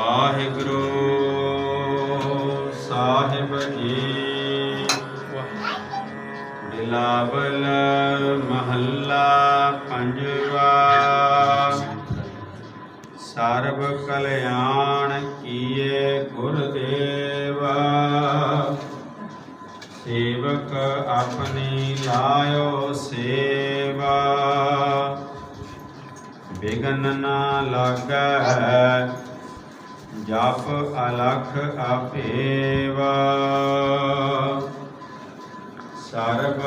ਵਾਹਿਗੁਰੂ ਸਾਹਿਬ ਜੀ। ਬਿਲਾਵਲ ਮਹੱਲਾ ਪੰਜਵਾ। ਸਰਬ ਕਲਿਆਣ ਕੀਏ ਗੁਰਦੇਵਾ। ਸੇਵਕ ਆਪਣੀ ਲਾਇਓ ਸੇਵਾ। ਬਿਗਨ ਨਾ ਲਾਗੈ ਜਪ ਅਲਖ ਆਪੇਵਾ ਸਰਬ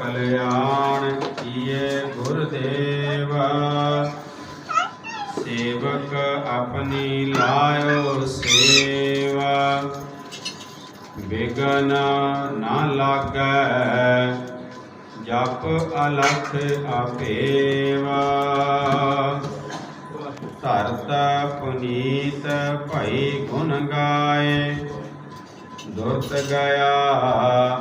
ਕਲਿਆਣ ਕੀਏ ਗੁਰਦੇਵਾ। ਸੇਵਕ ਆਪਣੀ ਲਾਇਓ ਸੇਵਾ। ਬਿਗਨ ਨਾ ਲਾਗੈ, ਜਪ ਅਲਖ ਆਪੇ ਭਈ ਗੁਣ ਗਾਏ, ਦੁਰਤ ਗਿਆ,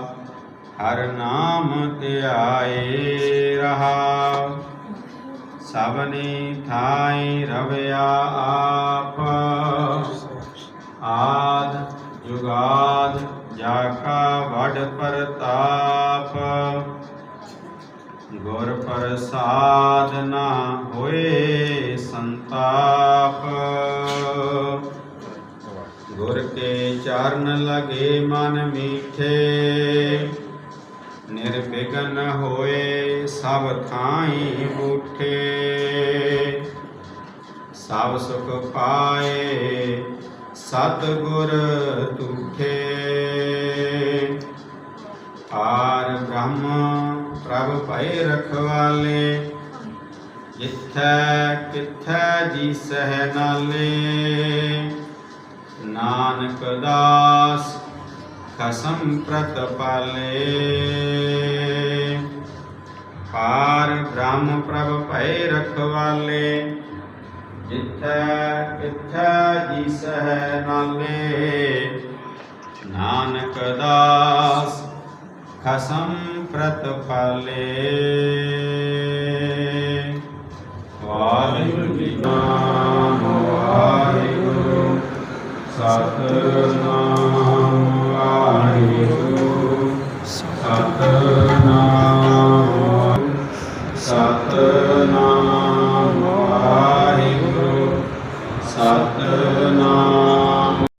ਹਰ ਨਾਮ ਧਿਆਏ ਰਹਾ। ਸਭਨੀ ਥਾਈ ਰਵਿਆ ਆਪ, ਆਦ ਜੁਗਾਦ ਜਾ ਕਾ ਵਡ ਪ੍ਰਤਾਪ। ਗੁਰ ਪ੍ਰਸਾਦ ਨਾ ਹੋਏ ਸੰਤਾਪ। ਗੁਰ ਕੇ ਚਰਨ ਲਗੇ ਮਨ ਮੀਠੇ। ਨਿਰਵਿਘਨ ਹੋਏ ਸਭ ਥਾਈ ਬੂਠੇ। ਸਭ ਸੁਖ ਪਾਏ ਸਤ ਗੁਰ ਤੁਠੇ। ਆਰ ਬ੍ਰਹਮ ਪ੍ਰਭ ਭੈ ਰਖਵਾਲੇ। ਜਿਥੈ ਕਿਥੈ ਜੀ ਸਹਿ ਨਾਲੇ। ਨਾਨਕ ਦਾਸ ਖਸਮ ਪ੍ਰਤਪਾਲੇ ਪਾਰ ਬ੍ਰਹਮ ਪ੍ਰਭ ਭੈ ਰਖਵਾਲੇ ਜਿਥੈ ਕਿਥੈ ਜੀ ਸਹਿ ਨਾਲੇ ਨਾਨਕ ਦਾਸ ਖਸਮ ਪ੍ਰਤਪਾਲੇ ਵਾਹਿਗੁਰੂ ਜੀ ਸਤਨਾਮ ਵਾਹਿਗੁਰੂ ਸਤਿ